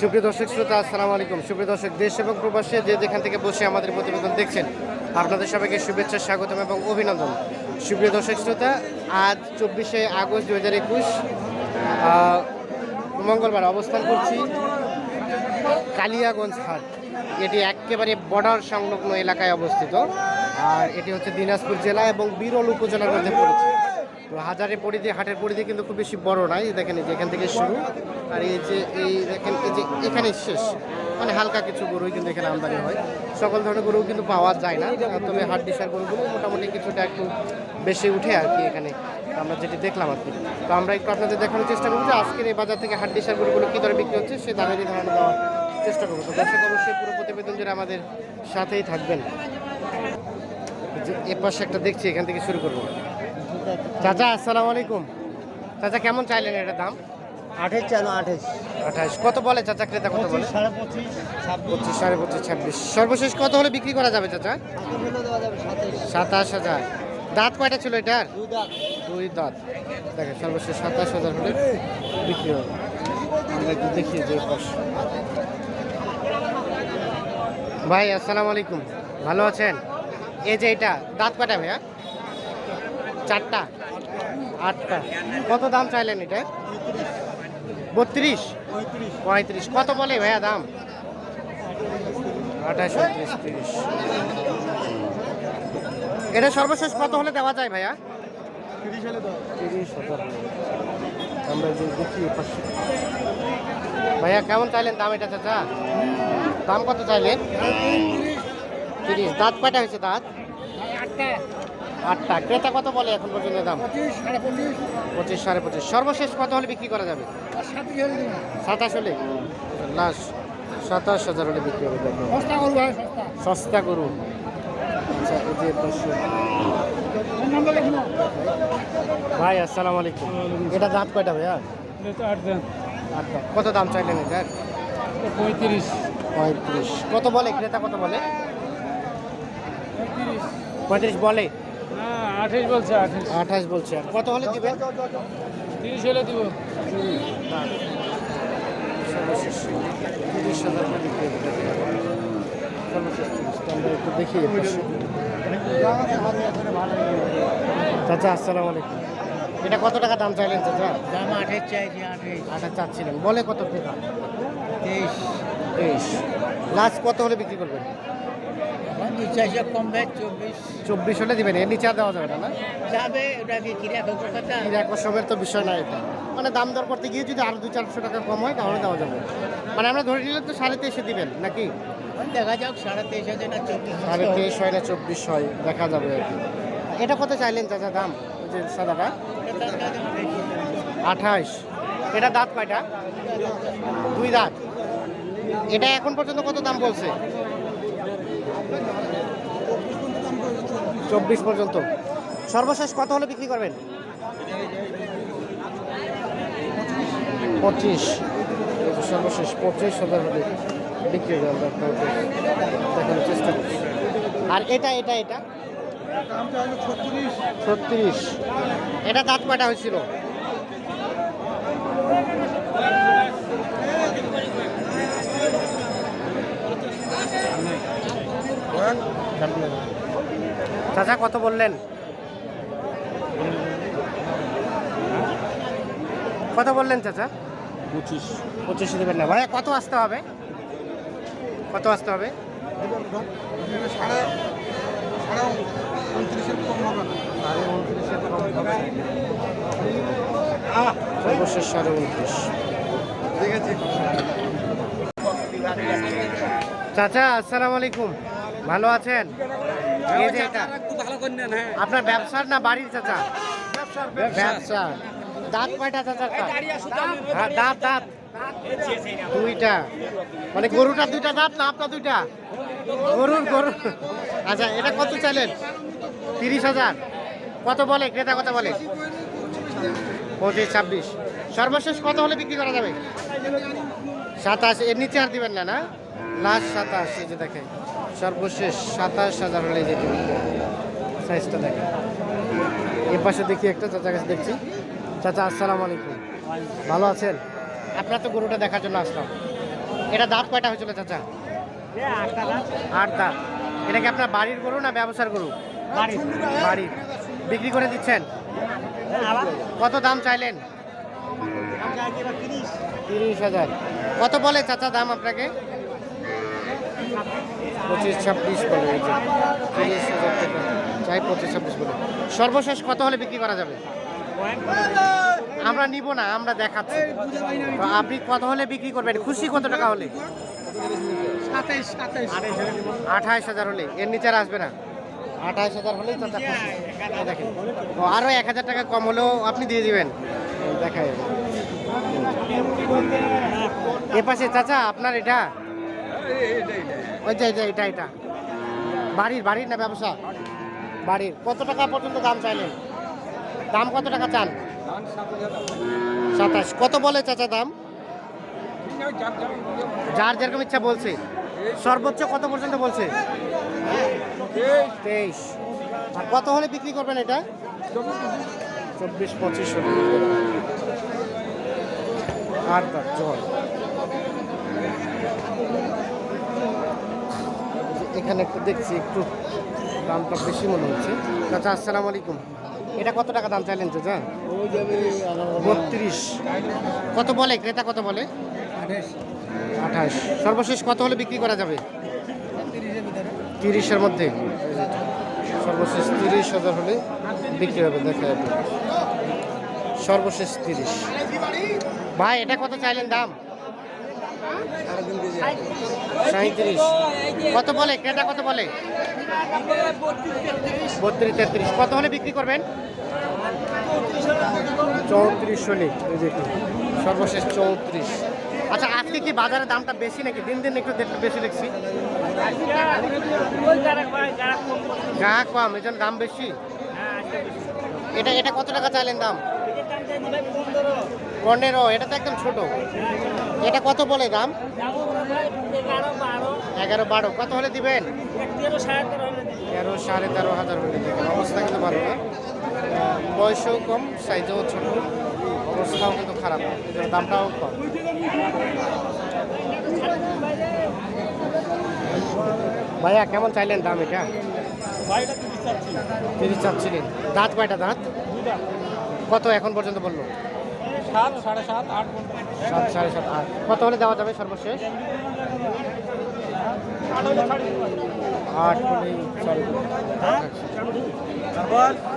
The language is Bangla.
সুপ্রিয় দর্শক শ্রোতা, আসসালামু আলাইকুম। সুপ্রিয় দর্শক, দেশ এবং প্রবাসে যে যেখান থেকে বসে আমাদের প্রতিবেদন দেখছেন, আপনাদের সবাইকে শুভেচ্ছা, স্বাগতম এবং অভিনন্দন। সুপ্রিয় দর্শক শ্রোতা, আজ চব্বিশে আগস্ট দু হাজার একুশ মঙ্গলবার অবস্থান করছি কালিয়াগঞ্জ হাট। এটি একেবারে বর্ডার সংলগ্ন এলাকায় অবস্থিত। আর এটি হচ্ছে দিনাজপুর জেলা এবং বিরল উপজেলার মধ্যে পড়েছে। হাজারে পরিধি হাটের পরিধি কিন্তু খুব বেশি বড় নয় এই দেখেন এই যে এখান থেকে শুরু। আর এই যে, এই দেখেন এই যে এখানে শেষ। মানে হালকা কিছু গরুই কিন্তু এখানে আমদানি হয়। সকল ধরনের গরু কিন্তু পাওয়া যায় না। তবে হাট ডিসার গরুগুলো মোটামুটি কিছুটা একটু বেশি উঠে আর কি এখানে। আমরা যেটি দেখলাম আর কি। তো আমরা একটু আপনাদের দেখানোর চেষ্টা করব যে আজকের এই বাজার থেকে হাট ডিসার গরুগুলো কী দরে বিক্রি হচ্ছে সে দামেরই ধারণা দেওয়ার চেষ্টা করব। তো দর্শক অবশ্যই পুরো প্রতিবেদন জুড়ে আমাদের সাথেই থাকবেন। যে এ পাশে একটা দেখছি, এখান থেকে শুরু করব। চাচা আসসালামু আলাইকুম। চাচা কেমন চাইলেন এটার দাম? আঠের চাল আঠের আঠাশ। কত বলে চাচা ক্রেতা কত বলে? সাড়ে পঁচিশ সাড়ে পঁচিশ ছাব্বিশ। সর্বশেষ কত হলে বিক্রি করা যাবে চাচা? সাতাশ হাজার। দাঁত কয়টা ছিল এটার? দুই দাঁত। দেখেন সর্বশেষ সাতাশ হাজার হলে বিক্রি হবে। আমরা একটু দেখি যে ভাই আসসালামু আলাইকুম। ভালো আছেন? এই যে এটা দাঁত কয়টা ভাইয়া? চারটা? আটটা। কত দাম চাইলেন এটা? বত্রিশ? পঁয়ত্রিশ। কত বলে ভাইয়া দাম? আঠাশ তিরিশ। এটা সর্বশেষ কত হলে দেওয়া যায় ভাইয়া? ভাইয়া, কেমন চাইলেন দাম এটা, চাচা? দাম কত চাইলেন? তিরিশ। দাঁত কয়টা হয়েছে দাঁত? আটটা আটটা। ক্রেতা কত বলে এখন পর্যন্ত দাম? পঁচিশ সাড়ে পঁচিশ। পঁচিশ সাড়ে পঁচিশ। সর্বশেষ কত হলে বিক্রি করা যাবে? সাতাশ হলে লাস্ট সাতাশ হাজার হলে বিক্রি হবে দেখো। সস্তা করব ভাই সস্তা। সস্তা গরু। আচ্ছা এই যে ভাই আসসালামু আলাইকুম। এটা দাঁত কয়টা ভাইয়া? আটটা কত দাম চাইলেন এটার পঁয়ত্রিশ। পঁয়ত্রিশ। কত বলে? ক্রেতা কত বলে? পঁয়ত্রিশ। পঁয়ত্রিশ বলে? হ্যাঁ আঠাশ বলছে আঠাশ। আঠাশ বলছে। আর কত হলে দিবেন? তিরিশ হলে দিব। তিরিশ হাজার একটু দেখি। চাচা আসসালামু আলাইকুম। এটা কত টাকা দাম চাইলেন চাচা? দাম আঠাশ চাইছি আঠাশ। আঠাশ চাচ্ছিলেন। বলে কত ক্রেতা তেইশ। তেইশ। লাস্ট কত হলে বিক্রি করবেন? চারশো চব্বিশ। চব্বিশ হলে দিবেন এর নিচে আর দেওয়া যাবে না না? যাবে ওটা কি কথা তো বিষয় না এটা। মানে দাম দর করতে গিয়ে যদি আরও দু চারশো টাকা কম হয় তাহলে দেওয়া যাবে। মানে আমরা ধরে নিলে তো সাড়ে তেইশে দিবেন নাকি? দেখা যাক সাড়ে তেইশ হাজার না চব্বিশ সাড়ে তেইশ হয় না চব্বিশ হয় দেখা যাবে আর কি। এটা কত চাইলেন চাচা দাম? ওই যে সাদাটা আঠাইশ। এটা দাঁত কয়টা? দুই দাঁত। এটা এখন পর্যন্ত কত দাম বলছে? চব্বিশ পর্যন্ত। সর্বশেষ কত হলে বিক্রি করবেন? পঁচিশ। সর্বশেষ পঁচিশ হাজার হলে বিক্রি আমরা আপনাকে দেখানোর চেষ্টা করছি। আর এটা এটা এটা? ছত্রিশ। এটা দাঁত কয়টা হয়েছিল? চাচা কত বললেন? কত বললেন চাচা? পঁচিশ। পঁচিশে দেবেন না। ভাইয়া কত আসতে হবে? কত আসতে হবে। সর্বশেষ সাড়ে উনত্রিশ। চাচা আসসালামু আলাইকুম। ভালো আছেন? হ্যাঁ। আপনার ব্যবসার না বাড়ির চাচা? ব্যবসা। দাঁত কয়টা চাচার? হ্যাঁ দাঁত দাঁত। দুইটা। মানে গরুটা দুইটা দাঁত না আপনার দুইটা? গরুর গরু আচ্ছা এটা কত চাইলেন তিরিশ হাজার। কত বলে? ক্রেতা কত বলে? পঁচিশ ছাব্বিশ। সর্বশেষ কত হলে বিক্রি করা যাবে? সাতাশ। এর নিচে আর দিবেন না না? লাস্ট সাতাশ এই যে দেখে সর্বশেষ সাতাশ হাজার হলে যেতে সাইজটা দেখে এ পাশে দেখি একটা চাচা কাছে দেখছি। চাচা আসসালামু আলাইকুম। ভালো আছেন? আপনার তো গরুটা দেখার জন্য আসলাম। এটা দাঁত কয়টা হয়েছিল চাচা? আট দাঁত। এটা কি আপনার বাড়ির গরু না ব্যবসার গরু? বাড়ির। বিক্রি করে দিচ্ছেন? কত দাম চাইলেন? তিরিশ হাজার। কত বলে চাচা দাম আপনাকে? পঁচিশ ছাব্বিশ বলে তিরিশ হাজার টাকা। চাই পঁচিশ ছাব্বিশ বলে। সর্বশেষ কত হলে বিক্রি করা যাবে? আমরা নিব না, আমরা দেখাচ্ছি। আপনি কত হলে বিক্রি করবেন? খুশি কত টাকা হলে? আঠাইশ হাজার হলে। এর নিচে আর আসবে না। আঠাইশ হাজার হলেই খুশি। দেখেন। আরও এক হাজার টাকা কম হলেও আপনি দিয়ে দিবেন। দেখা এ পাশে চাচা, আপনার এটা ওই যে যে, এটা এটা। বাড়ির বাড়ির না ব্যবসা? বাড়ির। কত টাকা পর্যন্ত দাম চাইলেন? দাম কত টাকা চান? সাতাশ। কত বলে চাচা দাম? যার যেরকম ইচ্ছা বলছে। সর্বোচ্চ কত পর্যন্ত বলছে? তেইশ। আর কত হলে বিক্রি করবেন এটা? চব্বিশ, পঁচিশ আর জল। এখানে একটু দেখছি, একটু দামটা বেশি মনে হচ্ছে। চাচা, আসসালামু আলাইকুম। এটা কত টাকা দাম চাইলেন চাচা? বত্রিশ। কত বলে? ক্রেতা কত বলে? আঠাশ। সর্বশেষ কত হলে বিক্রি করা যাবে? তিরিশের মধ্যে। সর্বশেষ তিরিশ হাজার হলে বিক্রি হবে, দেখা যাবে। সর্বশেষ তিরিশ। ভাই, এটা কত চাইলেন দাম? সাঁত্রিশ কত বলে? ক্রেতা কত বলে? বত্রিশ তেত্রিশ। কত হলে বিক্রি করবেন? চৌত্রিশ হলে। সর্বশেষ চৌত্রিশ। আচ্ছা আজকে কি বাজারের দামটা বেশি নাকি? দিন দিন একটু দেখতে বেশি দেখছি। গ্রাহক কম এই জন্য দাম বেশি? এটা এটা কত টাকা চাইলেন দাম? পনেরো। এটা তো একদম ছোট। এটা কত বলে দাম? এগারো বারো। কত হলে দিবেন? তেরো, সাড়ে তেরো হাজার হলে দিবেন। অবস্থা কিন্তু ভালো না। বয়সও কম সাইজও ছোট। অবস্থাও কিন্তু খারাপ। দামটাও কম। ভাইয়া, কেমন চাইলেন দাম এটা? তিরিশ চাচ্ছিলেন। দাঁত কয়টা দাঁত? কত এখন পর্যন্ত বলল? সাত সাড়ে সাত আট সাত সাড়ে সাত আট। কত হলে দেওয়া যাবে সর্বশেষ? আট হলেই চলবে। তারপর? আচ্ছা।